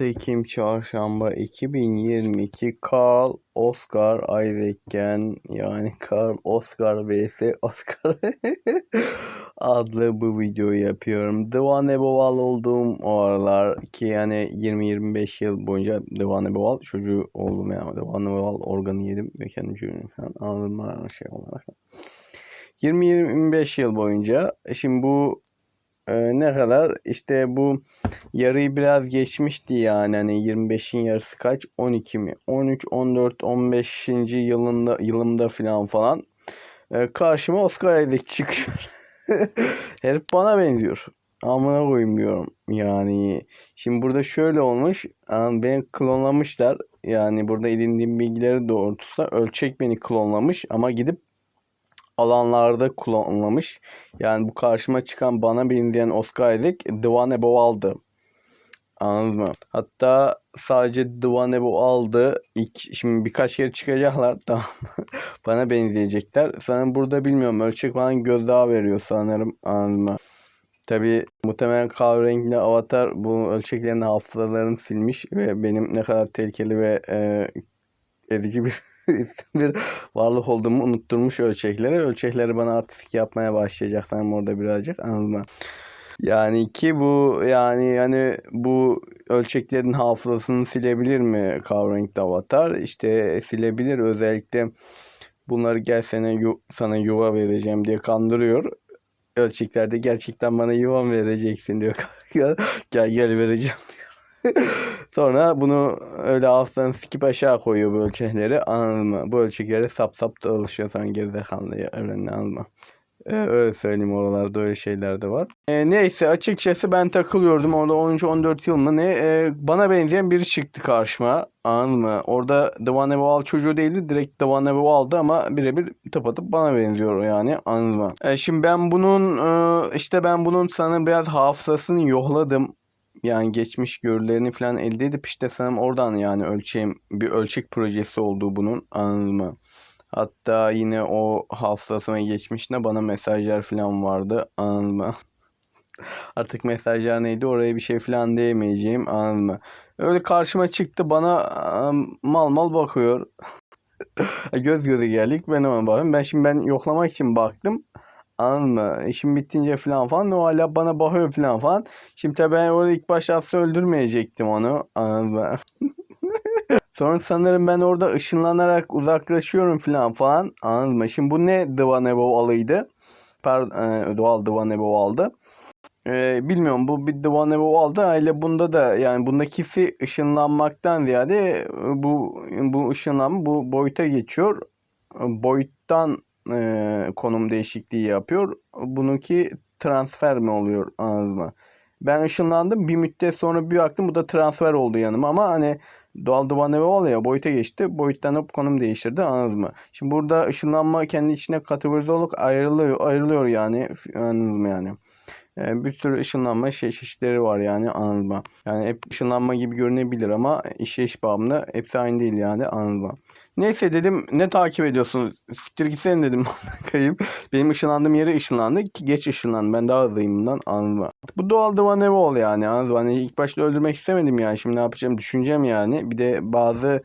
16 Ekim Çarşamba 2022 Carl Oscar Isaac'ken yani Carl Oscar vs Oscar adlı bu videoyu yapıyorum. Divan Ebeval olduğum o aralar ki yani 20-25 yıl boyunca Divan Ebeval çocuğu oldum yani. Divan Ebeval organı yedim ve kendim çocuğum falan anladım mı şey olarak. 20-25 yıl boyunca şimdi bu ee, ne kadar işte bu yarıyı biraz geçmişti yani hani 25'in yarısı kaç 12 mi 13 14 15. yılında yılımda falan falan ee, karşıma Oscar Isaac çıkıyor. Herif bana benziyor. Amına koyayım. Yani şimdi burada şöyle olmuş. yani Beni klonlamışlar. Yani burada edindiğim bilgileri doğrultusunda ölçek beni klonlamış ama gidip alanlarda kullanılmış. Yani bu karşıma çıkan bana benzeyen Oscar Isaac The One Above aldı. Anladın mı? Hatta sadece Above aldı. İlk, şimdi birkaç kere çıkacaklar. Tamam Bana benzeyecekler. Sanırım burada bilmiyorum. Ölçek falan gözdağı veriyor sanırım. Anladın mı? Tabi muhtemelen kahve renkli avatar bu ölçeklerin hafızalarını silmiş ve benim ne kadar tehlikeli ve e, edici bir bir varlık olduğumu unutturmuş ölçekleri. Ölçekleri bana artistik yapmaya başlayacak sanırım orada birazcık mı? Yani ki bu yani yani bu ölçeklerin hafızasını silebilir mi Covering Avatar? İşte silebilir özellikle bunları gel sana, yu, sana yuva vereceğim diye kandırıyor. Ölçeklerde gerçekten bana yuva vereceksin diyor. gel gel vereceğim Sonra bunu öyle alttan sikip aşağı koyuyor bu ölçekleri. Anladın mı? Bu ölçekleri sap sap da alışıyor sonra geride kaldı evrenine alma. Ee, öyle söyleyeyim oralarda öyle şeyler de var. Ee, neyse açıkçası ben takılıyordum. Orada 13-14 yıl mı ne? Ee, bana benzeyen biri çıktı karşıma. Anladın mı? Orada Devan Eval çocuğu değildi. Direkt Devan Eval'dı ama birebir tıpatıp bana benziyor yani. Anladın mı? Ee, şimdi ben bunun e, işte ben bunun sanırım biraz hafızasını yokladım yani geçmiş görülerini falan elde edip işte sanırım oradan yani ölçeğim bir ölçek projesi olduğu bunun anladın mı? Hatta yine o hafızasına geçmişine bana mesajlar falan vardı anladın mı? Artık mesajlar neydi oraya bir şey falan diyemeyeceğim anladın mı? Öyle karşıma çıktı bana mal mal bakıyor. Göz göze geldik ben hemen bakıyorum. Ben şimdi ben yoklamak için baktım. Anladın mı? İşim bittince falan falan o hala bana bakıyor falan falan. Şimdi tabii ben orada ilk başta öldürmeyecektim onu. Anladın mı? Sonra sanırım ben orada ışınlanarak uzaklaşıyorum falan falan. Anladın mı? Şimdi bu ne Divan Evo alıydı? Pardon, e, doğal Divan Evo aldı. Ee, bilmiyorum bu bir Divan Evo aldı. Öyle bunda da yani bundakisi ışınlanmaktan ziyade bu bu ışınlanma bu boyuta geçiyor. Boyuttan e, konum değişikliği yapıyor. Bununki transfer mi oluyor anladın mı? Ben ışınlandım bir müddet sonra bir baktım bu da transfer oldu yanıma ama hani doğal duman evi oluyor boyuta geçti. Boyuttan hop konum değiştirdi anladın mı? Şimdi burada ışınlanma kendi içine kategorize olarak ayrılıyor, ayrılıyor yani anladın mı yani? E, bir sürü ışınlanma şey çeşitleri var yani mı? Yani hep ışınlanma gibi görünebilir ama işleyiş bağımlı hepsi aynı değil yani mı? Neyse dedim ne takip ediyorsun? Siktir gitsene dedim. Kayıp. Benim ışınlandığım yere ışınlandı. Ki geç ışınlandı. Ben daha hızlıyım bundan anladın Bu doğal Divan ol yani anladın Hani ilk başta öldürmek istemedim yani. Şimdi ne yapacağım düşüneceğim yani. Bir de bazı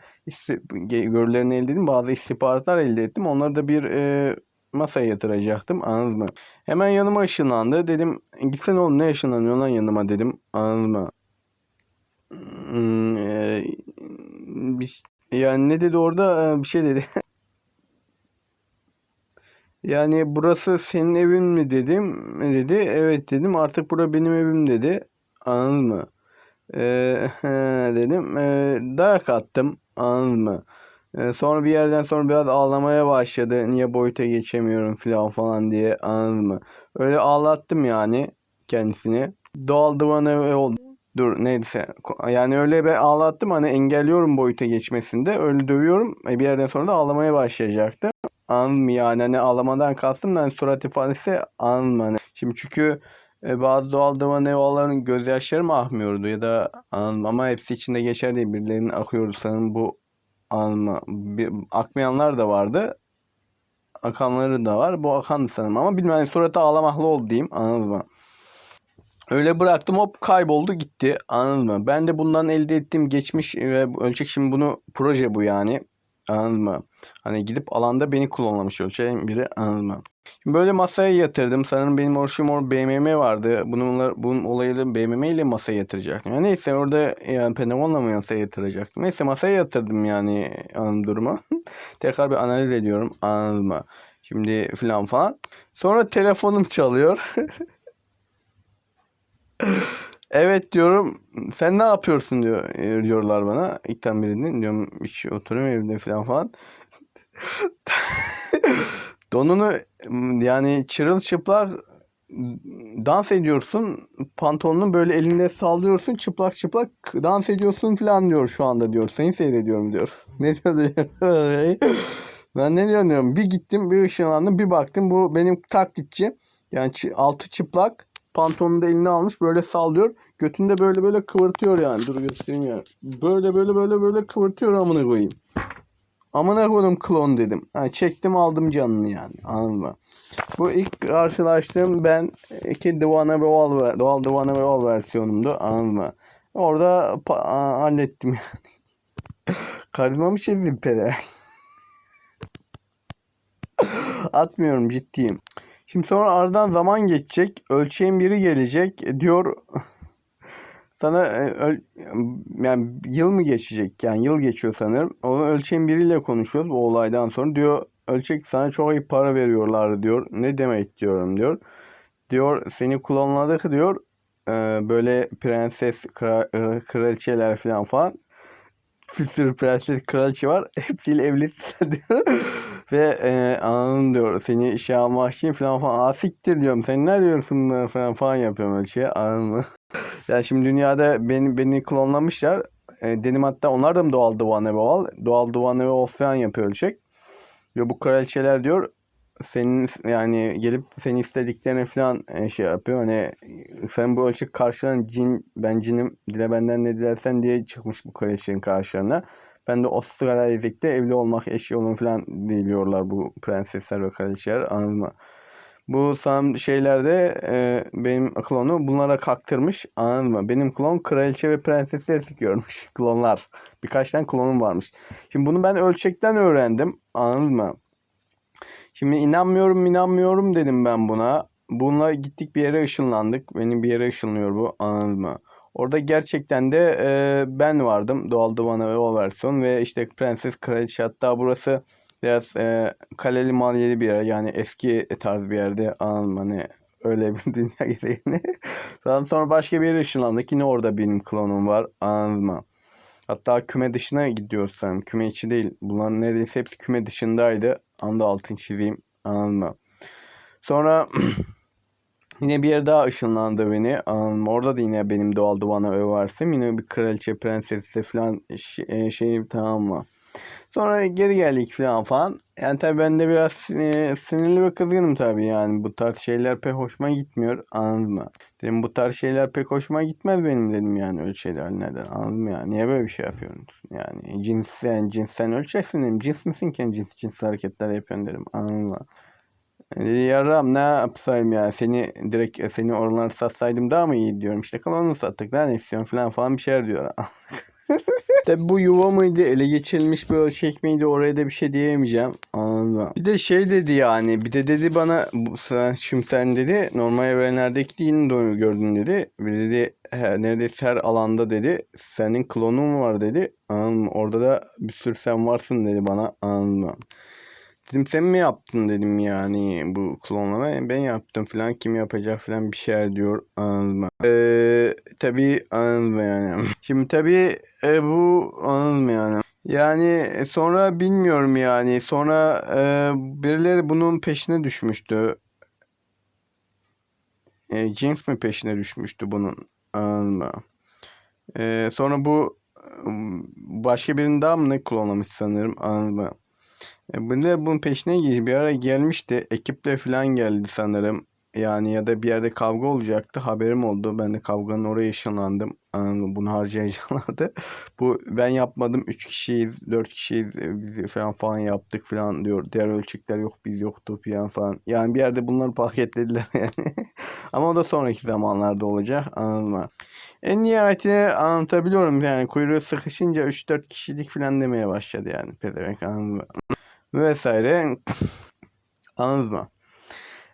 görülerini elde ettim. Bazı istihbaratlar elde ettim. Onları da bir e, masaya yatıracaktım. Anladın mı? Hemen yanıma ışınlandı. Dedim gitsene oğlum ne ışınlanıyor lan yanıma dedim. Anladın mı? Hmm, e, yani ne dedi orada? Ee, bir şey dedi. Yani burası senin evin mi dedim. Dedi. Evet dedim. Artık bura benim evim dedi. Anladın mı? Ee, dedim. Ee, dayak attım. Anladın mı? Ee, sonra bir yerden sonra biraz ağlamaya başladı. Niye boyuta geçemiyorum falan falan diye. Anladın mı? Öyle ağlattım yani kendisini. Doğal divanı oldu. Dur neyse. Yani öyle ben ağlattım hani engelliyorum boyuta geçmesinde. Öyle dövüyorum. E, bir yerden sonra da ağlamaya başlayacaktı. Anladın mı yani? Hani ağlamadan kastım da hani surat ifadesi anladın mı? Hani şimdi çünkü e, bazı doğal dava nevaların gözyaşları mı ahmıyordu ya da anladın Ama hepsi içinde geçer değil. Birilerinin akıyordu sanırım bu mı? Bir, akmayanlar da vardı. Akanları da var. Bu akan sanırım ama bilmem hani suratı ağlamaklı oldu diyeyim. Anladın mı? Öyle bıraktım hop kayboldu gitti anladın mı? Ben de bundan elde ettiğim geçmiş ve ölçek şimdi bunu proje bu yani anladın mı? Hani gidip alanda beni klonlamış ölçeğin biri anladın mı? Böyle masaya yatırdım. Sanırım benim orşum or BMM vardı. Bununla, bunun olayı da BMM ile masaya yatıracaktım. Yani neyse orada yani Pentagon'la mı masaya yatıracaktım? Neyse masaya yatırdım yani anladın durumu. Tekrar bir analiz ediyorum mı? Şimdi filan falan. Sonra telefonum çalıyor. Evet diyorum. Sen ne yapıyorsun diyor e, diyorlar bana. İlkten birinin diyorum hiç oturuyorum evde falan falan. Donunu yani çırılçıplak dans ediyorsun. Pantolonunu böyle elinde sallıyorsun. Çıplak çıplak dans ediyorsun falan diyor şu anda diyor. Seni seyrediyorum diyor. Ne diyor diyor. ben ne diyorum. Bir gittim bir ışınlandım bir baktım bu benim taklitçi. Yani altı çıplak pantolonunu da eline almış böyle sallıyor. Götünde böyle böyle kıvırtıyor yani. Dur göstereyim ya. Böyle böyle böyle böyle kıvırtıyor amına koyayım. Amına koydum klon dedim. Ha, çektim aldım canını yani. Anladın mı? Bu ilk karşılaştığım ben ki Divana ver- Doğal Divana Oval versiyonumdu. Anladın mı? Orada hallettim yani. Karizmamı çizdim peder. Atmıyorum ciddiyim. Şimdi sonra aradan zaman geçecek. Ölçeğin biri gelecek. Diyor sana e, öl- yani yıl mı geçecek? Yani yıl geçiyor sanırım. Onu ölçeğin biriyle konuşuyoruz bu olaydan sonra. Diyor ölçek sana çok iyi para veriyorlar diyor. Ne demek diyorum diyor. Diyor seni klonladık diyor. E, böyle prenses, e, kraliçeler falan falan. Bir sürü prenses kraliçe var. Hepsiyle evlisin diyor. Ve e, anladım diyor. Seni işe almak için falan falan. Asiktir diyorum. Sen ne diyorsun falan falan yapıyorum ölçüye. Anladın mı? Yani şimdi dünyada beni, beni klonlamışlar. E, dedim hatta onlar da mı doğal duvan evi ol? Doğal duvan evi ol falan yapıyor ölçek. Ve bu kraliçeler diyor senin yani gelip seni istediklerini falan e, şey yapıyor. Hani sen bu ölçek karşılan cin ben cinim dile benden ne dilersen diye çıkmış bu kraliçenin karşılarına. Ben de o sırada evli olmak eşi olun falan diliyorlar bu prensesler ve kraliçeler anladın mı? Bu sam şeylerde e, benim klonu bunlara kaktırmış anladın mı? Benim klon kraliçe ve prensesleri sikiyormuş klonlar. Birkaç tane klonum varmış. Şimdi bunu ben ölçekten öğrendim anladın mı? Şimdi inanmıyorum inanmıyorum dedim ben buna. Bununla gittik bir yere ışınlandık. Benim bir yere ışınlıyor bu anladın mı? Orada gerçekten de e, ben vardım. Doğal Divana ve o versiyon ve işte Prenses Kraliçe hatta burası biraz e, kaleli maliyeli bir yer. Yani eski tarz bir yerde anladın mı? Hani öyle bir dünya gereğini. Daha sonra başka bir yere ışınlandık. Yine orada benim klonum var anladın mı? Hatta küme dışına gidiyoruz. Küme içi değil. Bunların neredeyse hepsi küme dışındaydı. Anda altın çizeyim. Anladın mı? Sonra yine bir yer daha ışınlandı beni. Mı? Orada da yine benim doğal divana ev varsım. Yine bir kraliçe, prensesi falan şey, şey tamam mı? Sonra geri geldik falan falan. Yani tabii ben de biraz sinir- sinirli ve kızgınım tabii yani. Bu tarz şeyler pek hoşuma gitmiyor. Anladın mı? Dedim bu tarz şeyler pek hoşuma gitmez benim dedim yani öyle şeyler neden anladın mı ya? Niye böyle bir şey yapıyorsun? Yani cinsen cinsen ölçeceksin dedim. Cins misin ki cins cins hareketler yapıyorsun dedim. Anladın mı? Dedi yarram ne yapsaydım ya seni direkt seni oralara satsaydım daha mı iyi diyorum. İşte klonunu sattık daha ne istiyorsun falan falan bir şeyler diyor. Tabi bu yuva mıydı ele geçirilmiş bir ölçek miydi oraya da bir şey diyemeyeceğim anladın mı? Bir de şey dedi yani bir de dedi bana bu, sen, şimdi sen dedi normal evrenlerdeki dini de gördün dedi. Bir de dedi her, neredeyse her alanda dedi senin klonun var dedi anladın? Orada da bir sürü sen varsın dedi bana anladın? Dedim sen mi yaptın dedim yani bu klonlama ben yaptım falan kim yapacak falan bir şeyler diyor anladın mı? Ee, tabii anladın mı yani? Şimdi tabii e, bu anladın mı yani? Yani sonra bilmiyorum yani sonra e, birileri bunun peşine düşmüştü. E, James mi peşine düşmüştü bunun anladın mı? E, sonra bu e, başka birini daha mı ne klonlamış sanırım anladın mı? E, Bunlar bunun peşine gel- bir ara gelmişti. Ekiple falan geldi sanırım. Yani ya da bir yerde kavga olacaktı. Haberim oldu. Ben de kavganın oraya ışınlandım. Bunu harcayacaklardı. Bu ben yapmadım. 3 kişiyiz, 4 kişiyiz. e, Biz falan falan yaptık falan diyor. Diğer ölçekler yok biz yoktu falan falan. Yani bir yerde bunları paketlediler yani. Ama o da sonraki zamanlarda olacak. Anladın mı? En nihayetinde anlatabiliyorum yani kuyruğu sıkışınca 3-4 kişilik falan demeye başladı yani pezevenk anladın mı? Vesaire. Anladınız mı?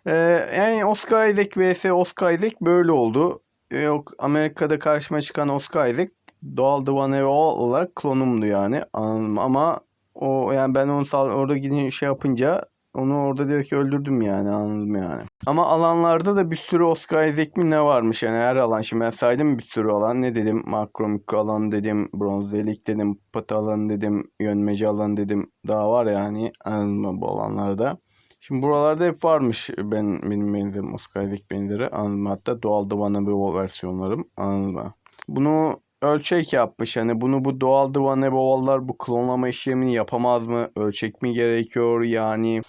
Ee, yani Oscar Isaac vs Oscar Isaac böyle oldu. Ee, Amerika'da karşıma çıkan Oscar Isaac doğal Divane All olarak klonumdu yani. Anladın? Ama o yani ben onu orada gidin şey yapınca onu orada direkt öldürdüm yani anladım yani. Ama alanlarda da bir sürü Oscar Isaac mi ne varmış yani her alan. Şimdi ben saydım bir sürü alan. Ne dedim? Makro mikro alan dedim. Bronz delik dedim. Pıtı alan dedim. Yönmece alan dedim. Daha var yani anladın bu alanlarda. Şimdi buralarda hep varmış ben benim benzerim Oscar Isaac benzeri anladın? Hatta doğal Divanable versiyonlarım anladın? Bunu ölçek yapmış hani bunu bu doğal Divanable'lar bu klonlama işlemini yapamaz mı? Ölçek mi gerekiyor yani?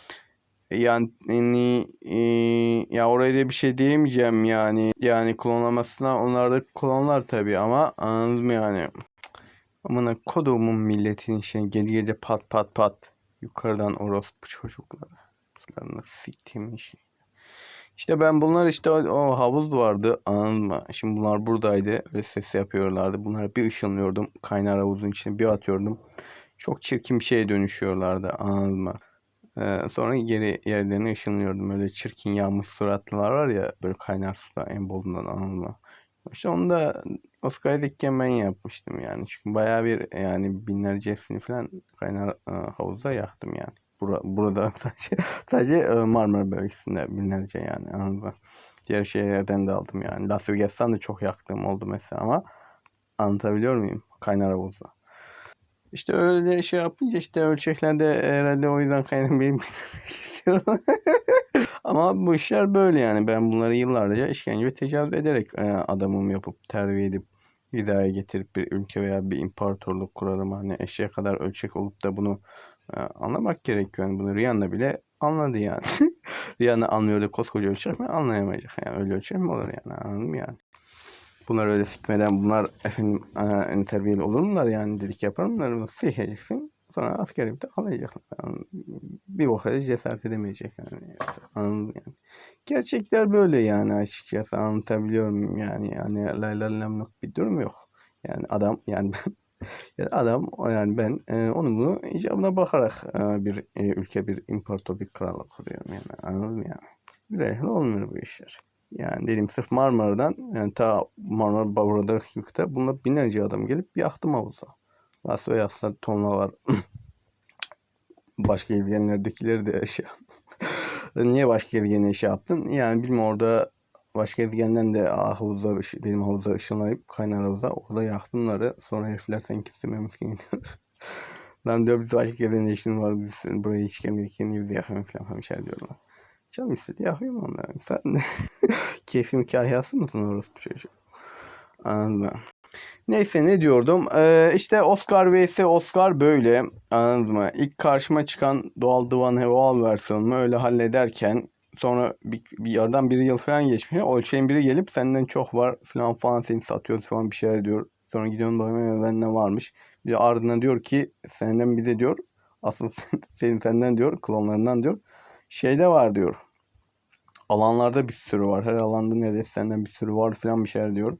Yani e, ya oraya da bir şey diyemeyeceğim yani. Yani klonlamasına onlar da klonlar tabii ama anladın mı yani? Amına kodumun milletin şey gece gece pat pat pat yukarıdan orospu çocukları. Nasıl siktiğim işi. İşte ben bunlar işte o, havuz vardı anladın? Şimdi bunlar buradaydı ve ses yapıyorlardı. Bunlara bir ışınlıyordum. Kaynar havuzun içine bir atıyordum. Çok çirkin bir şeye dönüşüyorlardı anladın? Ee, sonra geri yerlerine ışınlıyordum. Öyle çirkin yağmış suratlılar var ya böyle kaynar suda en bolundan anladın? İşte onu da Oscar ben yapmıştım yani. Çünkü bayağı bir yani binlercesini falan kaynar e, havuzda yaktım yani. Bura, burada sadece sadece e, Marmara bölgesinde binlerce yani anladın mı? Diğer şehirlerden de aldım yani. Las Vegas'tan da çok yaktığım oldu mesela ama anlatabiliyor muyum? Kaynar havuzda. İşte öyle şey yapınca işte ölçeklerde herhalde o yüzden kaynar benim kesiyorum. Ama bu işler böyle yani. Ben bunları yıllarca işkence ve tecavüz ederek e, adamımı yapıp terbiye edip hidaya getirip bir ülke veya bir imparatorluk kurarım. Hani eşeğe kadar ölçek olup da bunu anlamak gerekiyor. Yani bunu Rihanna bile anladı yani. Rihanna anlıyordu koskoca ölçek mi anlayamayacak. Yani öyle ölçek mi olur yani anladın mı yani? Bunlar öyle sikmeden bunlar efendim e, terbiyeli olur mular yani dedik yapar mılar? Bunu Sikeceksin. Sonra askeri de alacaklar. Yani bir boka cesaret edemeyecek yani. Anladın mı yani? Gerçekler böyle yani açıkçası anlatabiliyor muyum yani. Yani layla lamluk bir durum yok. Yani adam yani ben yani adam yani ben e, onu bunu icabına bakarak e, bir e, ülke bir imparator bir krallık kuruyorum yani anladın mı yani. Güzel olmuyor bu işler. Yani dedim sırf Marmara'dan yani ta Marmara Bavra'da yükte bunlar binlerce adam gelip yaktım havuza. Las Vegas'ta tonla var. Başka gezegenlerdekileri de şey Niye başka gezegene şey yaptın? Yani bilmiyorum orada başka gezegenden de havuzda benim havuza ışınlayıp kaynar havuza orada yaktımları. Sonra herifler sen memleket gidiyor. Lan diyor biz başka gezegende işin var biz buraya hiç gelmedik biz yakalım falan falan şey diyorlar. Canım istedi yakıyorum onları. Sen de keyfim kahyası mısın orası bu çocuk? Anladın mı? Neyse ne diyordum? Ee, işte Oscar vs Oscar böyle. Anladınız mı? İlk karşıma çıkan doğal Divan Heval versiyonumu öyle hallederken sonra bir, bir yerden bir yıl falan geçmiş. Ölçeğin biri gelip senden çok var falan falan seni satıyor falan bir şeyler diyor. Sonra gidiyorum bakıyorum benden varmış. Bir de ardından diyor ki senden bir de diyor asıl senin senden diyor klonlarından diyor şeyde var diyor. Alanlarda bir sürü var. Her alanda neredeyse senden bir sürü var falan bir şeyler diyor.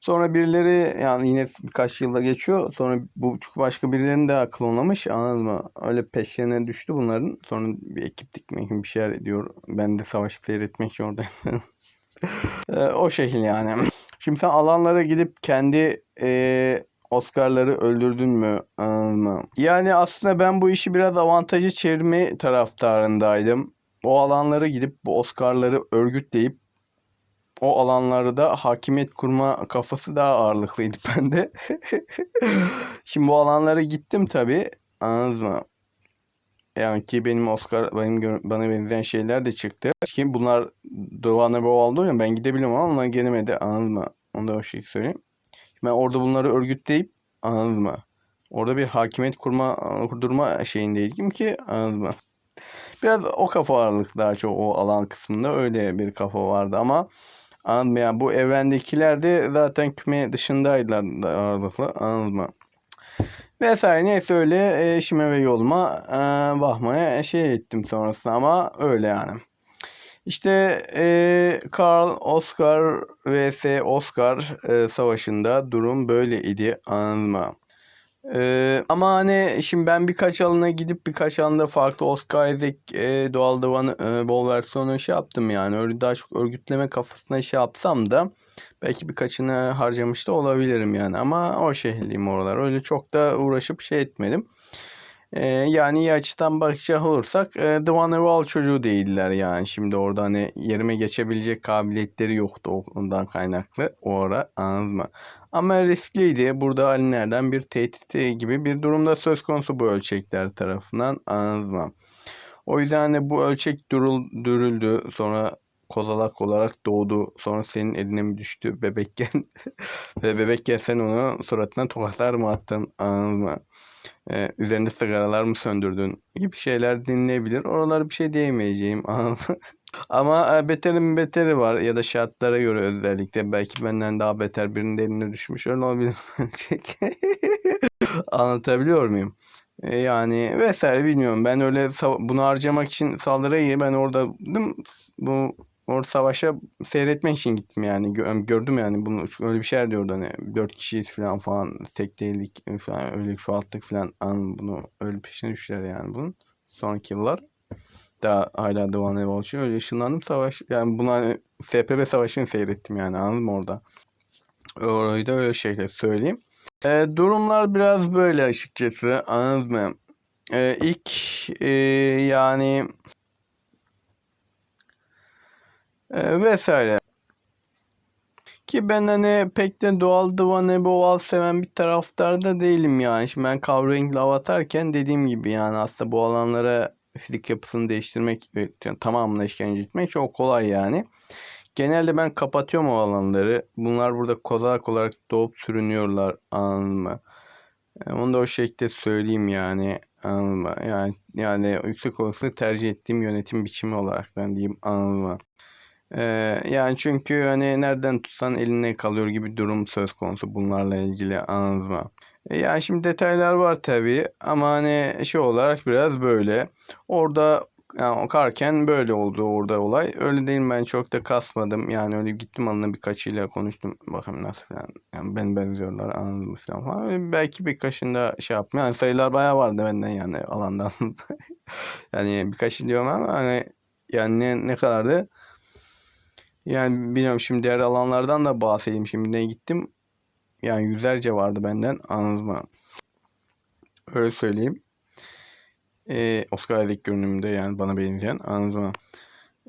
Sonra birileri yani yine birkaç yılda geçiyor. Sonra bu başka birilerini daha klonlamış anladın mı? Öyle peşlerine düştü bunların. Sonra bir ekip dikmek bir şeyler diyor. Ben de savaşı seyretmek için oradayım. Ee, o şekil yani. Şimdi sen alanlara gidip kendi e, Oscar'ları öldürdün mü? Anladın mı? Yani aslında ben bu işi biraz avantajı çevirme taraftarındaydım. O alanlara gidip bu Oscar'ları örgütleyip o alanlarda hakimiyet kurma kafası daha ağırlıklıydı bende. Şimdi bu alanlara gittim tabii. Anladınız mı? Yani ki benim Oscar benim bana benzeyen şeyler de çıktı. Ki bunlar Doğan'a bu oldu ya ben gidebilirim ama onlar gelemedi. Anladın mı? Onu da o şeyi söyleyeyim. Ben orada bunları örgütleyip anladın mı? Orada bir hakimiyet kurma kurdurma şeyindeydim ki anladın mı? Biraz o kafa ağırlık daha çok o alan kısmında öyle bir kafa vardı ama anladın mı? Yani bu evrendekiler de zaten küme dışındaydılar da ağırlıklı anladın mı? Vesaire neyse öyle e, eşime ve yoluma e, bakmaya şey ettim sonrasında ama öyle yani. İşte e, Karl Oscar vs Oscar e, savaşında durum böyleydi anladın mı? E, ama hani şimdi ben birkaç alana gidip birkaç alanda farklı Oscar Isaac e, doğal divan e, bol versiyonu şey yaptım yani. Öyle daha çok örgütleme kafasına şey yapsam da belki birkaçını harcamış da olabilirim yani. Ama o şehirliyim oralar. Öyle çok da uğraşıp şey etmedim. Ee, yani iyi açıdan bakacak olursak e, One Wall çocuğu değiller yani. Şimdi orada hani yerime geçebilecek kabiliyetleri yoktu ondan kaynaklı o ara anladın mı? Ama riskliydi. Burada Aliner'den bir tehdit gibi bir durumda söz konusu bu ölçekler tarafından anladın mı? O yüzden hani bu ölçek durul, dürüldü. Sonra kozalak olarak doğdu. Sonra senin eline mi düştü bebekken? Ve bebekken sen onu suratına tokatlar mı attın anladın mı? Ee, üzerinde sigaralar mı söndürdün gibi şeyler dinleyebilir. Oralara bir şey diyemeyeceğim. anladın mı? Ama e, beterin beteri var ya da şartlara göre özellikle belki benden daha beter birinin eline düşmüş öyle olabilir. Anlatabiliyor muyum? E, Yani vesaire bilmiyorum. Ben öyle bunu harcamak için saldırıyı ben orada bu orada savaşa seyretmek için gittim yani. Gö- Gördüm yani bunu öyle bir şeyler diyordu hani dört kişiyiz falan falan tek değildik falan öyle çoğalttık falan an bunu öyle peşine düştüler yani bunun sonraki yıllar. Daha hala devam ediyor için öyle ışınlandım savaş yani buna hani SPB savaşını seyrettim yani anladın orada? Orayı da öyle şeyle söyleyeyim. E, durumlar biraz böyle açıkçası anladın mı? E, ilk e, yani e, vesaire ki ben hani pek de doğal divan boğal seven bir taraftar da değilim yani. Şimdi ben Kavrank'la avatarken dediğim gibi yani aslında bu alanlara fizik yapısını değiştirmek yani tamamına işkence etmek çok kolay yani. Genelde ben kapatıyorum o alanları. Bunlar burada kozalak olarak doğup sürünüyorlar anladın mı? E, Onu da o şekilde söyleyeyim yani. Anladın? Yani, yani yüksek olasılık tercih ettiğim yönetim biçimi olarak ben diyeyim anladın? Ee, yani çünkü hani nereden tutsan eline kalıyor gibi durum söz konusu bunlarla ilgili anladınız mı? E, yani şimdi detaylar var tabii ama hani şey olarak biraz böyle. Orada yani karken böyle oldu orada olay. Öyle değil ben çok da kasmadım. Yani öyle gittim alına birkaçıyla konuştum. Bakayım nasıl falan. Yani ben benziyorlar anladın falan falan. Öyle belki birkaçında şey yaptım. Yani sayılar bayağı vardı benden yani alandan. yani birkaç diyorum ama hani yani ne, ne kadardı? Yani bilmiyorum şimdi diğer alanlardan da bahsedeyim. Şimdi ne gittim? Yani yüzlerce vardı benden. Anladın mı? Öyle söyleyeyim. Ee, Oscar Isaac görünümünde yani bana benzeyen. Anladın mı?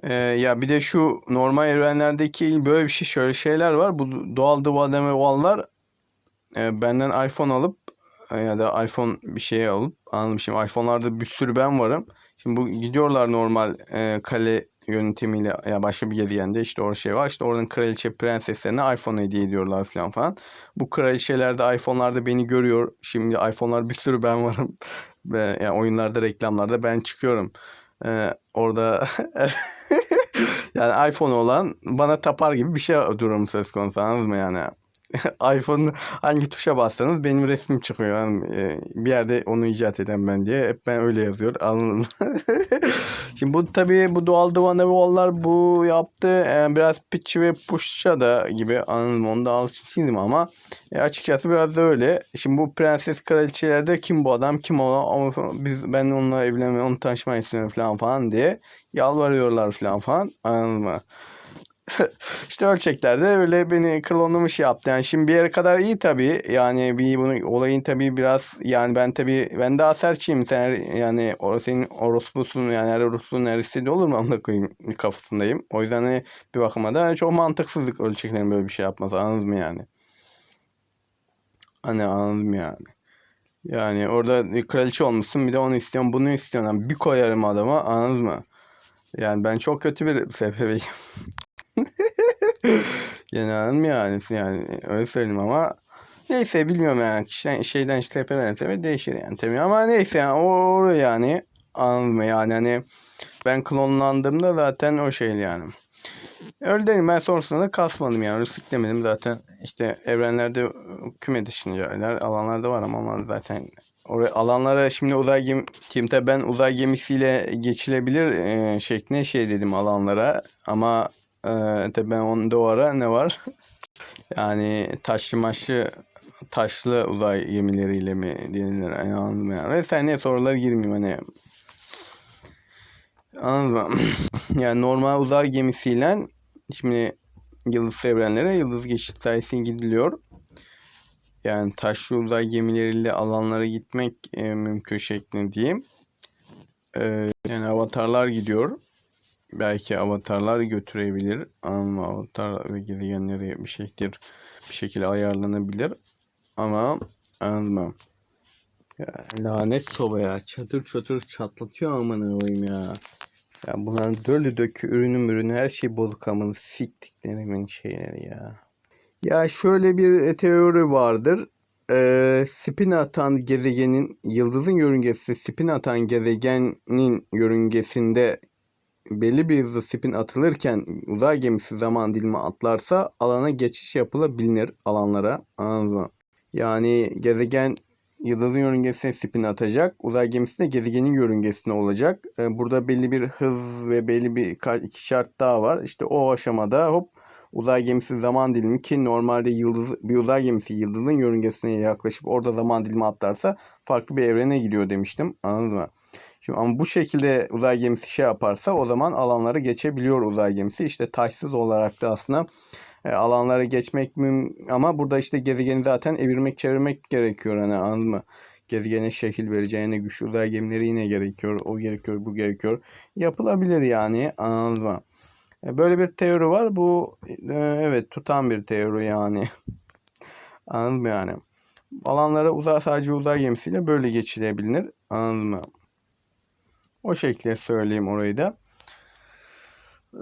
Ee, ya bir de şu normal evrenlerdeki böyle bir şey şöyle şeyler var. Bu doğal dıvadem ve vallar e, benden iPhone alıp e, ya da iPhone bir şey alıp anladım şimdi iPhone'larda bir sürü ben varım. Şimdi bu gidiyorlar normal e, kale yönetimiyle ya başka bir gezegende işte orada şey var. İşte oradan kraliçe prenseslerine iPhone hediye ediyorlar falan falan. Bu kraliçeler de iPhone'larda beni görüyor. Şimdi iPhone'lar bir sürü ben varım. Ve yani oyunlarda reklamlarda ben çıkıyorum. Ee, orada yani iPhone olan bana tapar gibi bir şey durum söz konusu anladınız mı yani? iPhone hangi tuşa bassanız benim resmim çıkıyor. Yani e, bir yerde onu icat eden ben diye. Hep ben öyle yazıyor. Anladın? Şimdi bu tabii bu doğal divan wall'lar bu yaptı. E, biraz pitch ve push'a da gibi anladın mı? Onu da alışmıştım ama e, açıkçası biraz da öyle. Şimdi bu prenses kraliçelerde kim bu adam kim o biz ben onunla evlenmeyi onu tanışmayı istiyorum falan falan diye yalvarıyorlar falan falan anladın mı? işte ölçeklerde öyle beni klonlamış yaptı. Yani şimdi bir yere kadar iyi tabii. Yani bir bunu olayın tabii biraz yani ben tabii ben daha sertçiyim. Sen yani o senin orospusun yani her orospunun neresi de olur mu amına kafasındayım. O yüzden hani bir bakıma da çok mantıksızlık ölçeklerin böyle bir şey yapması anladın mı yani? Hani anladım yani. Yani orada kraliçe olmuşsun bir de onu istiyorsun bunu istiyorsun. Yani bir koyarım adama anladın mı? Yani ben çok kötü bir SPV'yim. Genel yani yani öyle söyleyeyim ama neyse bilmiyorum yani kişiden şeyden işte TP TP değişir yani tabii ama neyse yani o yani mı? Yani hani ben klonlandığımda zaten o şeydi yani. Öyle değil ben sonrasında da kasmadım yani. Rüstik demedim zaten işte evrenlerde küme dışındalar alanlarda var ama onlar zaten oraya alanlara şimdi uzay gemi kimte ben uzay gemisiyle geçilebilir e, şeklinde şey dedim alanlara ama e, tabii ben onda o ne var? yani taşlı maşlı taşlı uzay gemileriyle mi denilir yani anladın mı yani. Ve sen ne sorular girmeyeyim hani Anladın mı? yani normal uzay gemisiyle şimdi yıldız evrenlere yıldız geçit sayesinde gidiliyor. Yani taşlı uzay gemileriyle alanlara gitmek e, mümkün şeklinde diyeyim. E, yani avatarlar gidiyor. Belki avatarlar götürebilir. Ama avatar ve gezegenleri bir şekilde bir şekilde ayarlanabilir. Ama? Ya, lanet soba ya. Çatır çatır çatlatıyor aman koyayım ya. Ya bunların dölü dökü ürünü ürünü her şey bozuk amını siktiklerimin şeyleri ya. Ya şöyle bir teori vardır. Ee, spin atan gezegenin yıldızın yörüngesi spin atan gezegenin yörüngesinde belli bir hızla spin atılırken uzay gemisi zaman dilimi atlarsa alana geçiş yapılabilir alanlara. Anladın mı? Yani gezegen yıldızın yörüngesine spin atacak. Uzay gemisi de gezegenin yörüngesine olacak. Ee, burada belli bir hız ve belli bir şart daha var. İşte o aşamada hop uzay gemisi zaman dilimi ki normalde yıldız bir uzay gemisi yıldızın yörüngesine yaklaşıp orada zaman dilimi atlarsa farklı bir evrene gidiyor demiştim. Anladın mı? Şimdi ama bu şekilde uzay gemisi şey yaparsa o zaman alanları geçebiliyor uzay gemisi. İşte taşsız olarak da aslında e, alanlara geçmek mümkün ama burada işte gezegeni zaten evirmek çevirmek gerekiyor hani anladın mı? Gezegene şekil vereceğine güçlü uzay gemileri yine gerekiyor. O gerekiyor, bu gerekiyor. Yapılabilir yani anladın mı? E, Böyle bir teori var. Bu e, evet tutan bir teori yani. Anladın mı yani? Alanlara uzay sadece uzay gemisiyle böyle geçilebilir. Anladın mı? O şekilde söyleyeyim orayı da.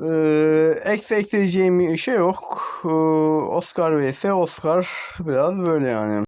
Ee, eksi ekleyeceğim bir şey yok. Ee, Oscar vs Oscar biraz böyle yani.